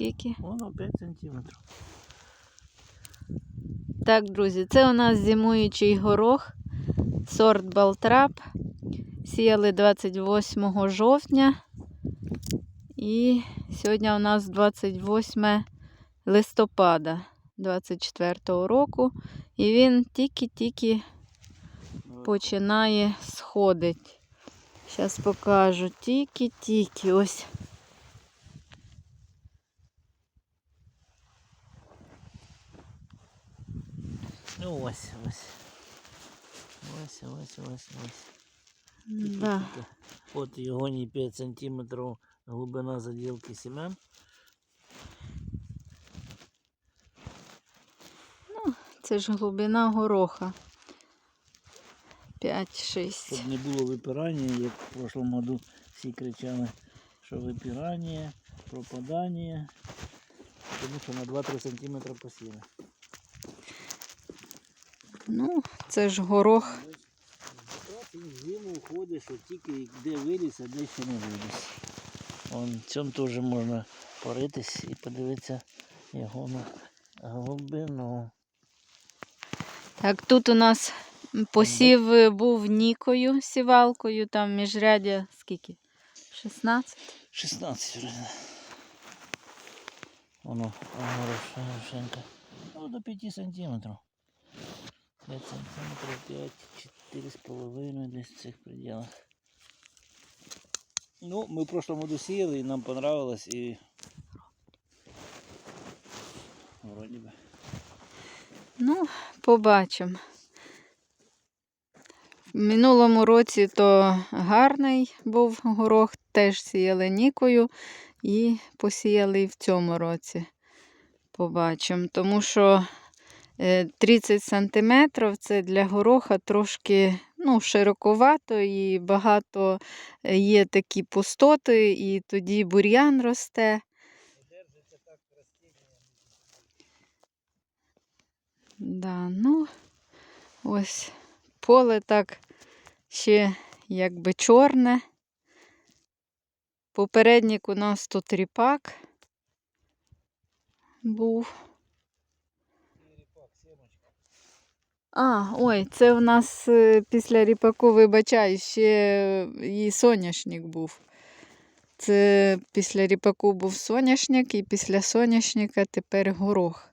скільки? Воно 5 сантиметрів. Так, друзі, це у нас зимуючий горох, сорт Балтрап. Сіяли 28 жовтня. І сьогодні у нас 28 листопада 24 року. І він тільки-тільки починає сходити. Зараз покажу. Тільки-тільки ось. Ну ось, ось. Ось, ось, ось, ось. Да. От його не 5 сантиметрів глибина заділки семян. Це ж глибина гороха. 5-6. Щоб не було випирання, як в прошлому году всі кричали, що випирання, пропадання. Тому що на 2-3 сантиметри посіли. Ну, це ж горох. Він в зиму входить, що тільки де виліз, а де ще не виліз. Вон, цьому теж можна поритись і подивитися його на глибину. Так, тут у нас посів був нікою, сівалкою, там міжрядя скільки? 16? 16 вроде. Воно горошенка. Ну, до 5 сантиметрів. 5 сантиметрів, 5, 4,5 десь в цих пределах. Ну, ми в прошлому году сіяли і нам понравилось і вроді би. Ну, побачимо. В минулому році то гарний був горох, теж сіяли нікою і посіяли і в цьому році. Побачимо. Тому що 30 сантиметрів це для гороха трошки ну, широковато і багато е, є такі пустоти, і тоді бур'ян росте. Да, ну, ось поле так ще якби чорне. Попередник у нас тут ріпак був. А, ой, це в нас е, після ріпаку, вибачай, ще і соняшник був. Це після ріпаку був соняшник, і після соняшника тепер горох.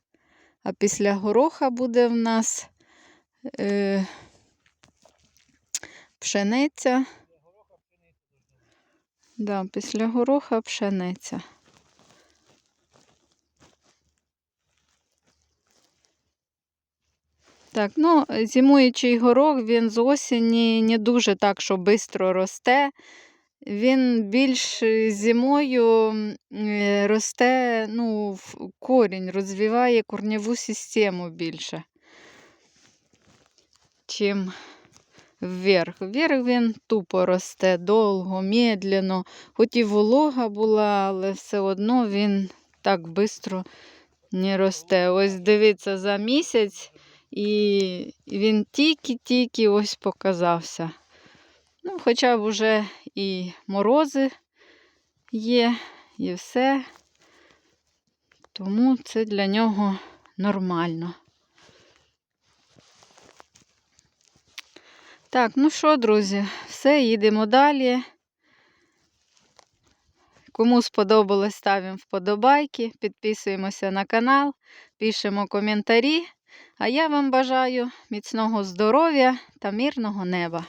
А після гороха буде в нас е, пшениця. Да, після гороха пшениця. Так, ну, зимуючий горох, він з осені не дуже так, що швидко росте. Він більш е, зимою е, росте, ну, в- корінь, розвиває корневу систему більше, чим вверх. Вверх він тупо росте довго, медленно. Хоч і волога була, але все одно він так швидко не росте. Ось дивіться, за місяць і він тільки-тільки ось показався. Ну, хоча б уже і морози є, і все. Тому це для нього нормально. Так, ну що, друзі, все, їдемо далі. Кому сподобалось, ставимо вподобайки, підписуємося на канал, пишемо коментарі. А я вам бажаю міцного здоров'я та мирного неба.